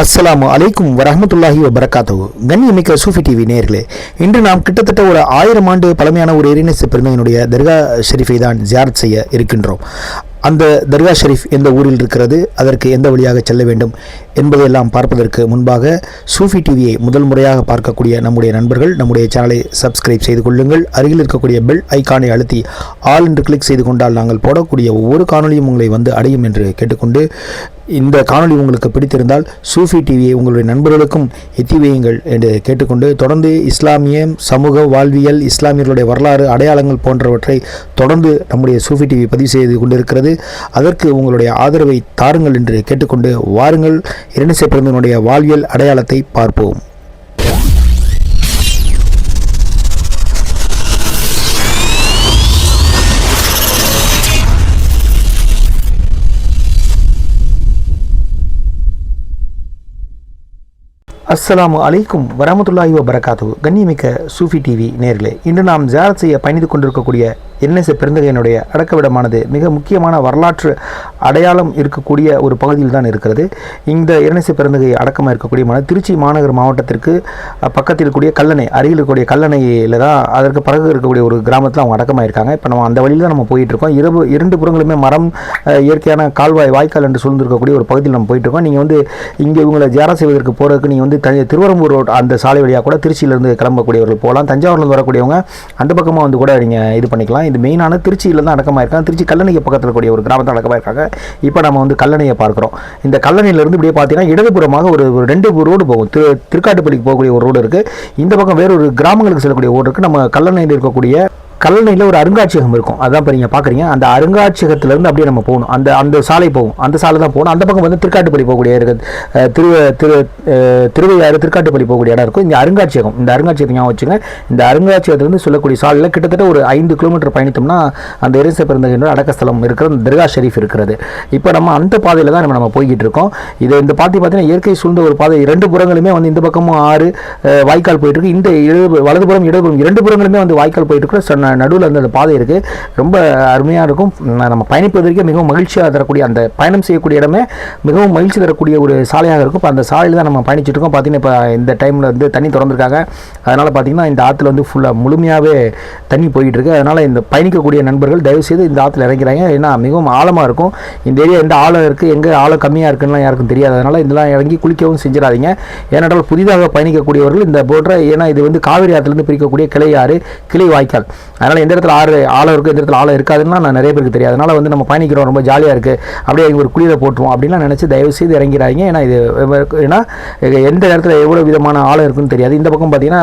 அஸ்ஸலாமு அலைக்கும் வரமத்துல்லாஹி வபரகாத்துஹு கண்ணியமிக்க சூஃபி டிவி நேர்களே இன்று நாம் கிட்டத்தட்ட ஒரு ஆயிரம் ஆண்டு பழமையான ஒரு இறைநேச பெருமையினுடைய தர்கா ஷெரீஃபை தான் ஜியாரத் செய்ய இருக்கின்றோம். அந்த தர்கா ஷெரீஃப் எந்த ஊரில் இருக்கிறது அதற்கு எந்த வழியாக செல்ல வேண்டும் என்பதையெல்லாம் பார்ப்பதற்கு முன்பாக சூஃபி டிவியை முதல் முறையாக பார்க்கக்கூடிய நம்முடைய நண்பர்கள் நம்முடைய சேனலை சப்ஸ்கிரைப் செய்து கொள்ளுங்கள். அருகில் இருக்கக்கூடிய பெல் ஐகானை அழுத்தி ஆல் என்று கிளிக் செய்து கொண்டால் நாங்கள் போடக்கூடிய ஒவ்வொரு காணொளியும் உங்களை வந்து அடையும் என்று கேட்டுக்கொண்டு இந்த காணொளி உங்களுக்கு பிடித்திருந்தால் சூஃபி டிவியை உங்களுடைய நண்பர்களுக்கும் எத்திவையுங்கள் என்று கேட்டுக்கொண்டு தொடர்ந்து இஸ்லாமிய சமூக வாழ்வியல் இஸ்லாமியர்களுடைய வரலாறு அடையாளங்கள் போன்றவற்றை தொடர்ந்து நம்முடைய சூஃபி டிவி பதிவு செய்து கொண்டிருக்கிறது. அதற்கு உங்களுடைய ஆதரவை தாருங்கள் என்று கேட்டுக்கொண்டு வாருங்கள். இரண்டு பிறந்தனுடைய வாழ்வியல் அடையாளத்தை பார்ப்போம். அஸ்ஸலாமு அலைக்கும் வரமத்துல்லாஹி வரகாத்து கண்ணியமிக்க சூஃபி டிவி நேர்களே இன்று நாம் ஜியாரத் செய்ய பயணித்துக் கொண்டிருக்கக்கூடிய என்எஸ்ஏ பெருந்தகையினுடைய அடக்கவிடமானது மிக முக்கியமான வரலாற்று அடையாளம் இருக்கக்கூடிய ஒரு பகுதியில் தான் இருக்கிறது. இந்த என்எஸ்ஏ பெருந்தகை அடக்கமாக இருக்கக்கூடிய மன திருச்சி மாநகர் மாவட்டத்திற்கு பக்கத்தில் இருக்கக்கூடிய கல்லணை அருகில் இருக்கக்கூடிய கல்லணையில் தான் அதற்கு பிறகு இருக்கக்கூடிய ஒரு கிராமத்தில் அவங்க அடக்கமாக இருக்காங்க. இப்போ நம்ம அந்த வழியில் தான் நம்ம போயிட்டுருக்கோம் இரவு இரண்டு புறங்களுமே மரம் இயற்கையான கால்வாய் வாய்க்கால் என்று சூழ்ந்திருக்கக்கூடிய ஒரு பகுதியில் நம்ம போயிட்டுருக்கோம் நீங்கள் வந்து இங்கே இவங்களை ஜேரா செய்வதற்கு போகிறதுக்கு நீங்கள் வந்து த- திருவரம்பூர் ரோட் அந்த சாலை வழியாக கூட திருச்சியிலேருந்து கிளம்பக்கூடியவர்கள் போகலாம். தஞ்சாவூர்லேருந்து வரக்கூடியவங்க அந்த பக்கமாக வந்து கூட நீங்கள் இது பண்ணிக்கலாம். இது மெயினான திருச்சியில் தான் அடக்கமாக இருக்காங்க. திருச்சி கல்லணையை பக்கத்தில் கூடிய ஒரு கிராமத்தில் அடக்கமாக இருக்காங்க. இப்போ நம்ம வந்து கல்லணையை பார்க்குறோம். இந்த கல்லணையிலேருந்து இப்படியே பார்த்தீங்கன்னா இடதுபுறமாக ஒரு ஒரு ரெண்டு ரோடு போகும். திரு திருக்காட்டுப்பள்ளிக்கு போகக்கூடிய ஒரு ரோடு இருக்குது இந்த பக்கம் வேற ஒரு கிராமங்களுக்கு செல்லக்கூடிய ரோடு இருக்குது நம்ம கல்லணையில் இருக்கக்கூடிய கல்லணையில் ஒரு அருங்காட்சியகம் இருக்கும். அதான் இப்போ நீங்கள் பார்க்குறீங்க அந்த அருங்காட்சியகத்திலேருந்து அப்படியே நம்ம போகணும். அந்த அந்த சாலை போகும். அந்த சாலை தான் போகணும். அந்த பக்கம் வந்து திருக்காட்டுப்பள்ளி போகக்கூடிய இருக்குது திரு திரு திருவையாறு திருக்காட்டுப்பள்ளி போகக்கூடிய இடம் இருக்கும். இந்த அருங்காட்சியகம். இந்த அருங்காட்சியகம் ஞாபகம் வச்சுங்க இந்த அருங்காட்சியகத்திலேருந்து சொல்லக்கூடிய சாலையில் கிட்டத்தட்ட ஒரு ஐந்து கிலோமீட்டர் பயணித்தோம்னா அந்த இறைசை பிறந்தகின்ற அடக்கஸ்தலம் இருக்கிற அந்த தர்கா ஷெரீஃப் இருக்கிறது. இப்போ நம்ம அந்த பாதையில் தான் நம்ம நம்ம போய்கிட்டு இருக்கோம். இது இந்த பாத்தி பார்த்தீங்கன்னா இயற்கை சூழ்ந்த ஒரு பாதை. இரண்டு புறங்களுமே வந்து இந்த பக்கமும் ஆறு வாய்க்கால் போயிட்டு இருக்கு. இந்த இடது வலதுபுறம் இடதுபுறம் இரண்டு புறங்களுமே வந்து வாய்க்கால் போயிட்டு இருக்கிற நடுவில் வந்து அந்த பாதை இருக்குது ரொம்ப அருமையாக இருக்கும். நம்ம பயணிப்பதற்கே மிகவும் மகிழ்ச்சியாக தரக்கூடிய அந்த பயணம் செய்யக்கூடிய இடமே மிகவும் மகிழ்ச்சி தரக்கூடிய ஒரு சாலையாக இருக்கும். இப்போ அந்த சாலையில் தான் நம்ம பயணிச்சுட்டு இருக்கோம். பார்த்தீங்கன்னா இப்போ இந்த டைமில் வந்து தண்ணி திறந்துருக்காங்க. அதனால் பார்த்தீங்கன்னா இந்த ஆற்றுல வந்து ஃபுல்லாக முழுமையாகவே தண்ணி போயிட்டு இருக்கு. அதனால் இந்த பயணிக்கக்கூடிய நண்பர்கள் தயவு செய்து இந்த ஆற்றுல இறங்கிறாங்க. ஏன்னா மிகவும் ஆழமாக இருக்கும். இந்த ஏரியா எந்த ஆழம் இருக்குது எங்கே ஆழம் கம்மியாக இருக்குன்னுலாம் யாருக்கும் தெரியாது. அதனால் இதெல்லாம் இறங்கி குளிக்கவும் செஞ்சிடாதீங்க. ஏனென்றால் புதிதாக பயணிக்கக்கூடியவர்கள் இந்த போன்ற ஏன்னா இது வந்து காவிரி ஆற்றுலேருந்து பிரிக்கக்கூடிய கிளை ஆறு கிளை வாய்க்கால். அதனால் எந்த இடத்துல ஆறு ஆழம் இருக்குது எந்த இடத்துல ஆழம் இருக்காதுன்னா நான் நிறைய பேருக்கு தெரியாது அதனால் வந்து நம்ம பயணிக்கிறோம் ரொம்ப ஜாலியாக இருக்குது அப்படியே ஒரு குளிரை போட்டுருவோம் அப்படின்லாம் நினச்சி தயவு செய்து இறங்கிறாங்க ஏன்னா இது ஏன்னா எந்த இடத்துல எவ்வளோ விதமான ஆழம் இருக்குன்னு தெரியாது. இந்த பக்கம் பார்த்தீங்கன்னா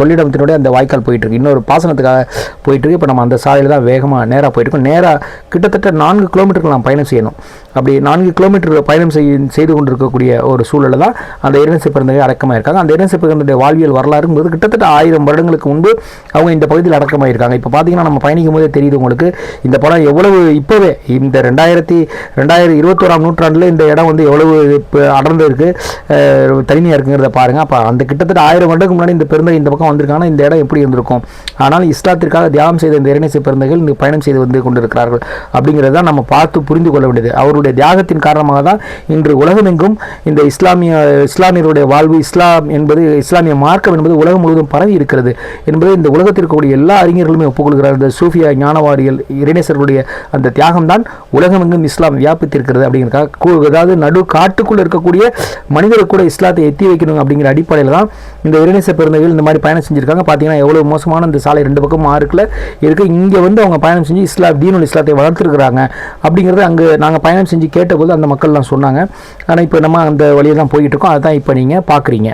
கொள்ளிடத்தினுடைய அந்த வாய்க்கால் போயிட்டு இருக்கு இன்னொரு பாசனத்துக்காக போயிட்டுருக்கு. இப்போ நம்ம அந்த சாலையில் தான் வேகமாக நேராக போயிட்டுருக்கோம். நேராக கிட்டத்தட்ட நான்கு கிலோமீட்டருக்கு நாம் பயணம் செய்யணும். அப்படி நான்கு கிலோமீட்டர் பயணம் செய் செய்து கொண்டிருக்கக்கூடிய ஒரு சூழலில் தான் அந்த இறைநசை பிறந்தவை அடக்கமாயிருக்காங்க அந்த இறைநசை பிறந்தடைய வாழ்வியல் வரலாறுங்கிறது கிட்டத்தட்ட ஆயிரம் வருடங்களுக்கு முன்பு அவங்க இந்த பகுதியில் அடக்கமாயிருக்காங்க. இப்போ பார்த்தீங்கன்னா நம்ம பயணிக்கும் போதே தெரியுது உங்களுக்கு இந்த படம் எவ்வளவு இப்போவே இந்த ரெண்டாயிரத்தி ரெண்டாயிரத்தி இருபத்தோராம் நூற்றாண்டில் இந்த இடம் வந்து எவ்வளவு இப்போ அடர்ந்து இருக்குது தனிமையாக இருக்குங்கிறத பாருங்க. அப்போ அந்த கிட்டத்தட்ட ஆயிரம் வருடத்துக்கு முன்னாடி இந்த பெருந்தை இந்த பக்கம் வந்திருக்காங்கன்னா இந்த இடம் எப்படி இருந்திருக்கும்? ஆனால் இஸ்லாத்திற்காக தியானம் செய்த இந்த இறைநேச பெருந்தைகள் இந்த பயணம் செய்து வந்து கொண்டிருக்கிறார்கள். அப்படிங்கிறத நம்ம பார்த்து புரிந்து கொள்ள வேண்டியது. அவருடைய தியாகத்தின் காரணமாக தான் இன்று உலகமெங்கும் இந்த இஸ்லாமிய இஸ்லாமியருடைய வாழ்வு இஸ்லாம் என்பது இஸ்லாமிய மார்க்கம் என்பது உலகம் முழுவதும் பரவி இருக்கிறது என்பது இந்த உலகத்தில் இருக்கக்கூடிய எல்லா அறிஞர்களுமே ஒப்புக்கொள்கிறார் இந்த சூஃபியா ஞானவாதிகள் இறைநேசர்களுடைய அந்த தியாகம் தான் உலகமெங்கும் இஸ்லாம் வியாபித்திருக்கிறது அப்படிங்கிறக்காக அதாவது நடு காட்டுக்குள்ளே இருக்கக்கூடிய மனிதர்கள் கூட இஸ்லாத்தை எத்தி வைக்கணும் அப்படிங்கிற அடிப்படையில் தான் இந்த இறைநேச பெருந்தகைகள் இந்த மாதிரி பயணம் செஞ்சுருக்காங்க. பார்த்தீங்கன்னா எவ்வளோ மோசமான இந்த சாலை ரெண்டு பக்கம் மார்க்கில் இருக்குது இங்கே வந்து அவங்க பயணம் செஞ்சு இஸ்லாம் தீனுல் இஸ்லாத்தை வளர்த்துருக்குறாங்க. அப்படிங்கிறது அங்கே நாங்கள் பயணம் செஞ்சு கேட்டபோது அந்த மக்கள்லாம் சொன்னாங்க. ஆனால் இப்போ நம்ம அந்த வழியை தான் போயிட்டு இருக்கோம் அதுதான் இப்போ நீங்கள் பார்க்குறீங்க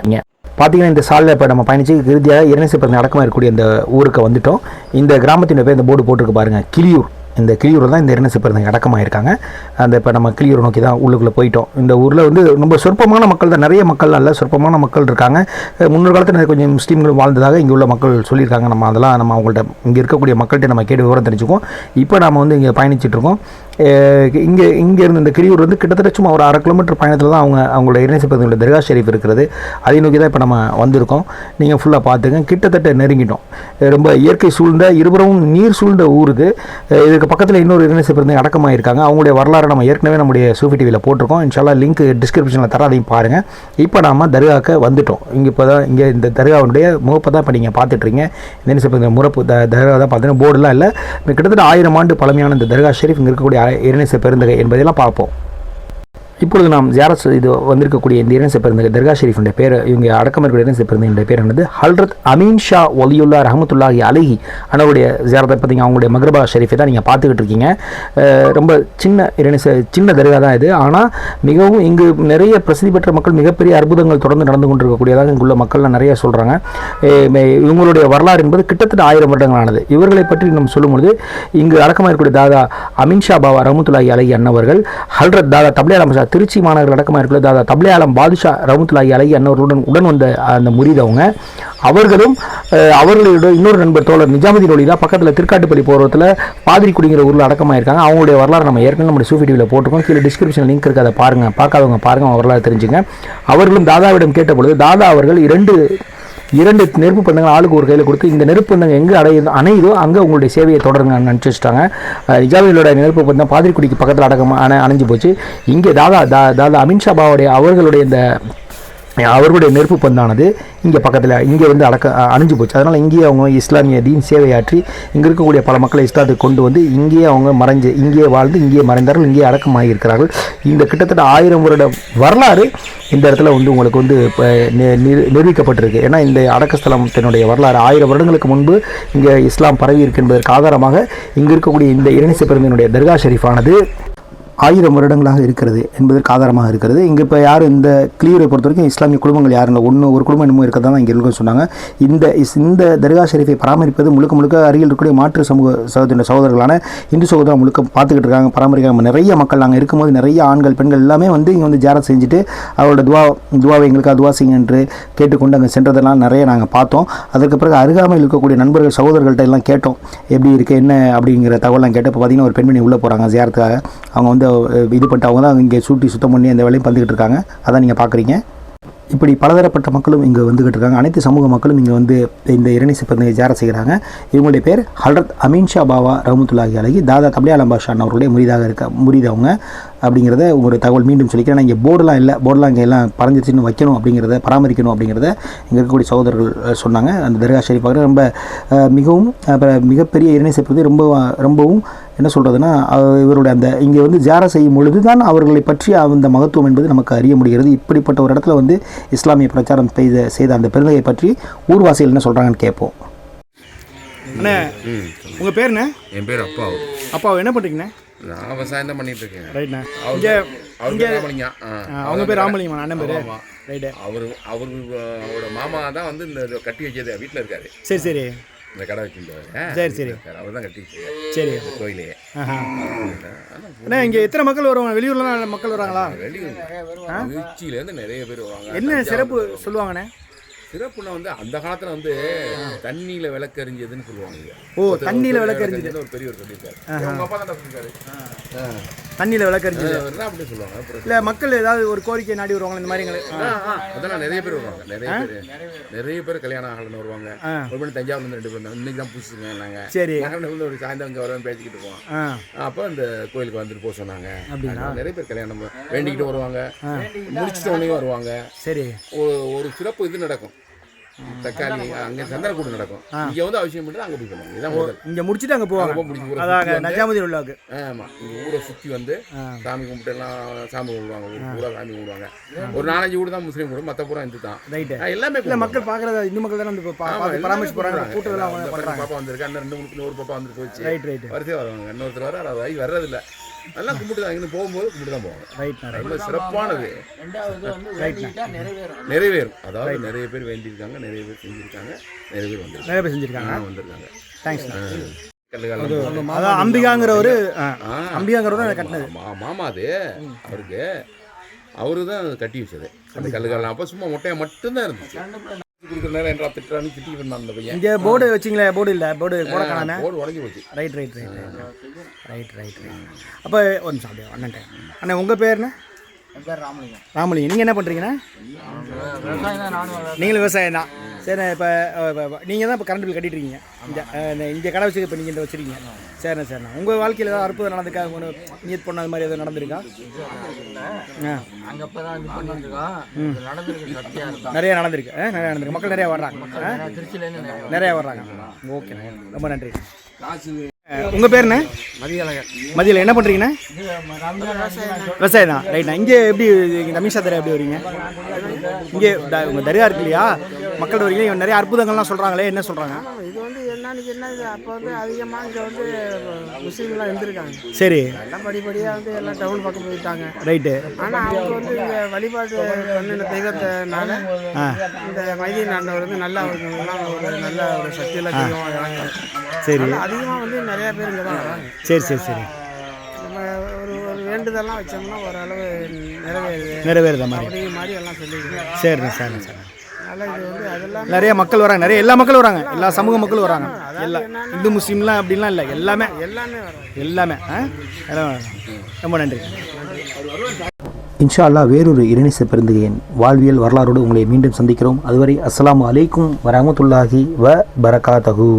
பார்த்தீங்கன்னா இந்த சாலையில் இப்போ நம்ம பயணிச்சு இறுதியாக இறைநேச பிறந்த அடக்கமாக இருக்கக்கூடிய இந்த ஊருக்கு வந்துட்டோம். இந்த கிராமத்தின் பேர் இந்த போர்டு போட்டிருக்கு பாருங்க. கிளியூர். இந்த கிளியூர் தான் இந்த இறைநேச பிறந்தங்க அடக்கமாக இருக்காங்க அந்த இப்போ நம்ம கிளியூர் நோக்கி தான் உள்ளுக்குள்ளே போயிட்டோம். இந்த ஊரில் வந்து ரொம்ப சொற்பமான மக்கள் தான் நிறைய மக்கள் அல்ல சொற்பமான மக்கள் இருக்காங்க. முன்னொரு காலத்தில் நிறைய கொஞ்சம் முஸ்லீம்கள் வாழ்ந்ததாக இங்கே உள்ள மக்கள் சொல்லியிருக்காங்க. நம்ம அதெல்லாம் நம்ம அவங்கள்ட்ட இங்கே இருக்கக்கூடிய மக்கள்கிட்ட நம்ம கேட்டு விவரம் தெரிஞ்சுக்கோம் இப்போ நம்ம வந்து இங்கே பயணிச்சுட்ருக்கோம் இங்கே இங்கேருந்து இந்த கிரியூர் வந்து கிட்டத்தட்ட சும்மா ஒரு அரை கிலோமீட்டர் பயணத்தில் தான் அவங்க அவங்களோட இறைசப்பதிகளோட தர்கா ஷெரீஃப் இருக்கிறது அதை நோக்கி தான் இப்போ நம்ம வந்திருக்கோம். நீங்கள் ஃபுல்லாக பார்த்துங்க. கிட்டத்தட்ட நெருங்கிட்டோம். ரொம்ப இயற்கை சூழ்ந்த இருபுறமும் நீர் சூழ்ந்த ஊருக்கு இதுக்கு பக்கத்தில் இன்னொரு இறைசப்பதி அடக்கமாக இருக்காங்க அவங்களுடைய வரலாறு நம்ம ஏற்கனவே நம்முடைய சூஃபி டிவியில் போட்டிருக்கோம். இன்ஷால்லா லிங்க் டிஸ்கிரிப்ஷனில் தர அதையும் பாருங்கள் இப்போ நாம் தர்காவுக்கு வந்துட்டோம். இங்கே இப்போ தான் இங்கே இந்த தர்காவுடைய முகப்பை தான் இப்போ நீங்கள் பார்த்துட்ருங்க இந்த இறைசப்பதி முறப்பு த தர்கா தான் பார்த்தீங்கன்னா போர்டுலாம் இல்லை. கிட்டத்தட்ட ஆயிரம் ஆண்டு பழமையான இந்த தர்கா ஷெரீஃப் இங்கே இருக்கக்கூடிய இறைநேச பெருந்தகை என்பதையெல்லாம் பார்ப்போம். இப்பொழுது நாம் ஜியாரத் இது வந்திருக்கக்கூடிய இந்த இறைநேச பெருந்தகை தர்கா ஷெரீஃபுடைய பேர் இவங்க அடக்கம் இருக்கிற இறைநேச பெருந்தகையுடைய பேர் என்னது? ஹல்ரத் அமீன் ஷா ஒலியுல்லா ரஹமத்துல்லாஹி அலஹி அனவுடைய ஜியாரத்தை பார்த்தீங்க அவங்களுடைய மக்ரபா ஷெரீஃபை தான் நீங்கள் பார்த்துக்கிட்டு இருக்கீங்க. ரொம்ப சின்ன இறைநேச சின்ன தர்கா தான் இது. ஆனால் மிகவும் இங்கு நிறைய பிரசித்தி பெற்ற மக்கள் மிகப்பெரிய அற்புதங்கள் தொடர்ந்து நடந்து கொண்டிருக்கக்கூடியதாக இங்குள்ள மக்கள்லாம் நிறைய சொல்கிறாங்க இவங்களுடைய வரலாறு என்பது கிட்டத்தட்ட ஆயிரம் வருடங்களானது. இவர்களை பற்றி நம்ம சொல்லும்பொழுது இங்கு அடக்கமாக இருக்கக்கூடிய தாதா அமின் ஷா பாபா ரஹமத்துல்லாஹி அலஹி அன்னவர்கள் ஹல்ரத் தாதா தப்லியாலம் திருச்சி மாநகர் அடக்கமாக இருக்கிற தாதா தப்லியாலம் பாதுஷா ரவுத்லாயி அலை அன்னவர்களுடன் உடன் வந்த அந்த முறிதவங்க அவர்களும் அவர்களோட இன்னொரு நண்பர் தோழர் நிஜாமதி ஒளி தான் பக்கத்தில் திருக்காட்டுப்பள்ளி போகிறதுல பாதிரிக்குடிங்கிற ஊரில் அடக்கமாக இருக்காங்க. அவங்களுடைய வரலாறு நம்ம ஏற்கனவே நம்ம சூஃபி டிவியில் போட்டிருக்கோம். கீழே டிஸ்கிரிப்ஷன் லிங்க் இருக்குது அதை பாருங்கள் பார்க்காதவங்க பாருங்கள் அவங்க வரலாறு தெரிஞ்சுங்க. அவர்களும் தாதாவிடம் கேட்டபொழுது தாதா அவர்கள் இரண்டு இரண்டு நெருப்பு பந்தங்கள் ஆளுக்கு ஒரு கையில் கொடுத்து இந்த நெருப்பு பந்தங்கள் எங்கே அடைய அணையுதோ அங்கே உங்களுடைய சேவையை தொடருங்க நினச்சி வச்சுட்டாங்க. நெருப்பு பந்தம் பாதிரிக்குடிக்கு பக்கத்தில் அடக்கம் அணை அணைஞ்சு போச்சு. இங்கே தாதா தா தாதா அமித்ஷா பாவுடைய அவர்களுடைய இந்த அவர்களுடைய நெருப்பு பந்தானது இங்கே பக்கத்தில் இங்கே வந்து அடக்க அணிஞ்சு போச்சு. அதனால் இங்கேயே அவங்க இஸ்லாமிய தீன் சேவையாற்றி இங்கே இருக்கக்கூடிய பல மக்களை இஸ்லாத்துக்கு கொண்டு வந்து இங்கேயே அவங்க மறைஞ்சு இங்கேயே வாழ்ந்து இங்கேயே மறைந்தார்கள் இங்கேயே அடக்கமாகி இருக்கிறார்கள் இந்த கிட்டத்தட்ட ஆயிரம் வருட வரலாறு இந்த இடத்துல வந்து உங்களுக்கு வந்து இப்போ நி- நிரூபிக்கப்பட்டிருக்கு. ஏன்னா இந்த அடக்கஸ்தலத்தினுடைய வரலாறு ஆயிரம் வருடங்களுக்கு முன்பு இங்கே இஸ்லாம் பரவி இருக்கு என்பதற்கு ஆதாரமாக இங்கே இருக்கக்கூடிய இந்த இறைநேச பெருமையினுடைய தர்கா ஷெரீஃபானது ஆயிரம் வருடங்களாக இருக்கிறது என்பதற்கு ஆதாரமாக இருக்கிறது. இங்கே இப்போ யாரும் இந்த கிளியூரை பொறுத்த வரைக்கும் இஸ்லாமிய குடும்பங்கள் யாரும் இல்லை ஒன்று ஒரு குடும்பம் என்னமோ இருக்கிறதா தான் இங்கே இருக்குன்னு சொன்னாங்க. இந்த இஸ் இந்த தர்கா ஷெரீஃபை பராமரிப்பது முழுக்க முழுக்க அருகில் இருக்கக்கூடிய மாற்று சமூக சகோதர சகோதரர்களான இந்து சகோதரம் முழுக்க பார்த்துக்கிட்டு இருக்காங்க பராமரிக்காங்க நிறைய மக்கள் நாங்கள் இருக்கும்போது நிறைய ஆண்கள் பெண்கள் எல்லாமே வந்து இங்கே வந்து ஜாரத் செஞ்சுட்டு அவரோட துவா துவாவை எங்களுக்கு துவா செய்யுங்க என்று கேட்டுக்கொண்டு அங்கே சென்றதெல்லாம் நிறைய நாங்கள் பார்த்தோம். அதற்கு பிறகு அருகாமையில் இருக்கக்கூடிய நண்பர்கள் சகோதரர்கள்ட்ட எல்லாம் கேட்டோம். எப்படி இருக்குது என்ன அப்படிங்கிற தகவலாம் கேட்டப்போ பார்த்தீங்கன்னா ஒரு பெண்மணி உள்ளே போகிறாங்க ஜியாரத்துக்காக. அவங்க வந்து அஹ், இது பண்ணிட்டு அவங்க தான் இங்கே சூட்டி சுத்தம் பண்ணி அந்த வேலையும் பண்ணிக்கிட்டு இருக்காங்க. அதான் நீங்கள் பார்க்குறீங்க. இப்படி பலதரப்பட்ட மக்களும் இங்கே வந்துக்கிட்டு இருக்காங்க. அனைத்து சமூக மக்களும் இங்கே வந்து இந்த இரணி சிப்பந்தியை ஜார செய்கிறாங்க. இவங்களுடைய பேர் ஹல்ரத் அமீன் ஷா பாபா ரஹமத்துல்லாஹி அலகி தாதா தப்லியா அலம்பாஷான் அவர்களுடைய முறிதாக இருக்க முறிதவங்க அப்படிங்கிறத உங்களுடைய தகவல் மீண்டும் சொல்லிக்கிறேன். இங்கே போர்டெலாம் இல்லை. போர்டெலாம் இங்கே எல்லாம் பறஞ்சிருச்சுன்னு வைக்கணும் அப்படிங்கிறத பராமரிக்கணும் அப்படிங்கிறத இங்கே இருக்கக்கூடிய சகோதரர்கள் சொன்னாங்க. அந்த தர்கா ஷெரீஃபாக பார்க்குறது ரொம்ப மிகவும் அப்புறம் மிகப்பெரிய இரணி சிப்பந்தி ரொம்ப ரொம்பவும் என்ன சொல்கிறதுனா இவருடைய அந்த இங்கே வந்து ஜார செய்யும் பொழுது தான் அவர்களை பற்றிய அந்த மகத்துவம் என்பது நமக்கு அறிய முடிகிறது. இப்படிப்பட்ட ஒரு இடத்துல வந்து இஸ்லாமிய பிரச்சாரம் செய்த செய்த அந்த பெருந்தகை பற்றி ஊர்வாசிகள் என்ன சொல்கிறாங்கன்னு கேட்போம். அண்ணே உங்கள் பேருண்ணே என் பேர் அப்பாவு. அப்பா என்ன பண்ணுறீங்கண்ணே நான் விவசாயம் தான் பண்ணிட்டு இருக்கேன் ரைட்ண்ணே இங்கே பேர் ராமலிங்கம் ஆ. அவங்க பேர் ராமலிங்கம்மா அண்ணன் பேர். ஆமா. ரைட்டு அவர் அவர் அவரோட மாமா தான் வந்து இந்த இதை கட்டி வச்சது வீட்டில் இருக்காரு. சரி சரி. இந்த கடை வச்சிருந்தாரு சரி, சரி. அவர் தான் சரி. கோயிலே. அண்ணே இங்கே எத்தனை மக்கள் வருவாங்க? வெளியூர்லாம் மக்கள் வராங்களா? வெளியூர் திருச்சியிலேருந்து நிறைய பேர் வருவாங்க. என்ன சிறப்பு சொல்லுவாங்கண்ணே? சிறப்புனா வந்து அந்த காலத்துல வந்து தண்ணியில விளக்கு எறிஞ்சதுன்னு சொல்லுவாங்க. ஓ, தண்ணியில ஒரு விளக்கு எறிஞ்சதுன்னு ஒரு பெரியவர் சொல்லியிருக்காரு. உங்க அப்பா தான் சொல்லியிருக்காரு? தண்ணியில் விளக்கறிஞ்சு அப்படி சொல்லுவாங்க இல்லை மக்கள் ஏதாவது ஒரு கோரிக்கை நாடி வருவாங்க இந்த மாதிரி அதெல்லாம் நிறைய பேர் வருவாங்க. நிறைய பேர் நிறைய பேர் கல்யாணம் ஆகலன்னு வருவாங்க. ஒரு மணி தஞ்சாவூர்ல ரெண்டு பேர் வந்தாங்க இன்னைக்கு தான் புதுசுங்க நாங்க. சரி. நாங்கள் ஒரு சாயந்தரம் இங்கே வரவேன் பேசிக்கிட்டு போவோம் அப்போ அந்த கோயிலுக்கு வந்துட்டு போக சொன்னாங்க? அதனால நிறைய பேர் கல்யாணம் வேண்டிக்கிட்டு வருவாங்க. முடிச்சிட்ட உடனே வருவாங்க. சரி. ஒரு ஒரு சிறப்பு இது நடக்கும். தக்காளி அங்கே சந்தனக்கூடு நடக்கும். இங்கே வந்து அவசியம் பண்ணி அங்கே போய் பண்ணுவாங்க இதான் இங்கே முடிச்சுட்டு அங்கே போவாங்க. முடிச்சு அதாங்க நஜாமுதீன் உள்ளாக்கு. ஆமாம் இங்கே ஊரை சுற்றி வந்து. சாமி கும்பிட்டு எல்லாம் சாமி கும்பிடுவாங்க ஊர் பூரா சாமி கும்பிடுவாங்க. ஒரு நாலஞ்சு வீடு தான் முஸ்லீம் கூட மற்ற பூரா இந்து தான் ரைட்டு எல்லாமே இல்லை மக்கள் பார்க்குறத இந்து மக்கள் தானே வந்து பராமரிச்சு போகிறாங்க கூட்டத்தெல்லாம் பாப்பா வந்திருக்கா இன்னும் ரெண்டு மூணு ஒரு பாப்பா வந்துட்டு போச்சு. Right right. வரிசையாக வருவாங்க இன்னொருத்தர் வர அது வர்றதில்ல. நல்லா கும்பிட்டு தான் இங்கே போகும்போது கும்பிட்டு தான் போவாங்க ரொம்ப சிறப்பானது. நிறைவேறும். அதாவது நிறைய பேர் வேண்டியிருக்காங்க நிறைய பேர் செஞ்சிருக்காங்க நிறைய பேர் வந்திருக்காங்க. நிறைய பேர் செஞ்சுருக்காங்க. வந்திருக்காங்க. தேங்க்ஸ் அம்பிகாங்கிற ஒரு ஆ, ஆ, அம்பிகாங்கிறவர் தான் அதை கட்டினது. மா- மாமா அது. அவருக்கு அவரு தான் கட்டி வச்சது. அந்த கல்லுகாலம் அப்போ சும்மா மொட்டையா மட்டும்தான் இருந்துச்சு. கொடுக்குற நேரம் என்ன திட்டுறான்னு திட்டிட்டு இருந்தான் அந்த பையன். இங்கே போர்டு வச்சிங்களே? போர்டு இல்லை? போர்டு போட காணாம? போர்டு உடஞ்சி போச்சு. Right right right right right right அப்போ ஒரு நிமிஷம் அப்படியே அண்ணன்ட்ட அண்ணன் உங்கள் பேர் என்ன? ராமலிங்கம். நீங்கள் என்ன பண்ணுறீங்கண்ணா நீங்களும் விவசாயம் தான். சரி இப்போ நீங்கள் தான் இப்போ கரண்ட் பில் கட்டிட்டு இருக்கீங்க இந்த இங்கே கடை வச்சு இப்போ நீங்கள் இந்த வச்சுருக்கீங்க. சரிண்ணா சரிண்ணா. உங்கள் வாழ்க்கையில் ஏதாவது அற்புதம் நடந்திருக்கா? ஒன்று நீட் பண்ண அது மாதிரி எதுவும் நடந்திருக்கா? ஆ. அங்க சத்தியா இருக்கும். நிறைய நடந்திருக்கு. ஆ, நிறைய நடந்திருக்கு. மக்கள் நிறைய வர்றாங்க. நிறைய வர்றாங்க. ஓகே ரொம்ப நன்றி. உங்கள் பேர் என்ன? மதியழகர். மதியில் என்ன பண்ணுறீங்கண்ணா விவசாயம் தான் ரைட்ண்ணா. இங்கே எப்படி தமிழ்ஷா தர எப்படி வரீங்க இங்கே த- உங்க தரியா இருக்கு இல்லையா? மக்கள் இங்க நிறைய அற்புதங்கள்லாம் சொல்கிறாங்களே என்ன சொல்கிறாங்க இது வந்து என்னன்னு என்ன இது அப்போ வந்து அதிகமாக இங்கே வந்து முஸ்லீம்லாம் இருந்திருக்காங்க. சரி. எல்லாம் படிப்படியாக வந்து எல்லாம் டவுன் பக்கம் போயிட்டாங்க. ரைட்டு. ஆனால் அவங்க வந்து இங்கே வழிபாடு பண்ணின தெய்வத்தினால இந்த மைதீன் ஆண்டவர் வந்து நல்லா ஒரு நல்ல ஒரு சக்தியில் தெய்வம் சரி. அதிகமாக வந்து நிறைய பேர் இங்கே தான் சரி சரி சரி. நம்ம ஒரு ஒரு வேண்டுதல்லாம் வச்சோம்னா ஓரளவு நிறைவேறுது நிறைவேறுத மாதிரி. மாதிரி எல்லாம் சொல்லியிருக்கோம் சரிண்ணா சரிண்ணா சரிண்ணா. அதனால் இது வந்து அதெல்லாம் நிறைய மக்கள் வராங்க. நிறைய எல்லா மக்களும் வராங்க. எல்லா சமூக மக்களும் வராங்க. எல்லா இந்து முஸ்லீம்லாம் அப்படிலாம் இல்லை. எல்லாமே. எல்லாமே எல்லாமே. ரொம்ப நன்றி. இன்ஷா அல்லாஹ் வேறொரு இறைநேச பெருந்தகையின் வாழ்வியல் வரலாறோடு உங்களை மீண்டும் சந்திக்கிறோம். அதுவரை அஸ்ஸலாமு அலைக்கும் வரஹ்மத்துல்லாஹி வ பரகாதஹு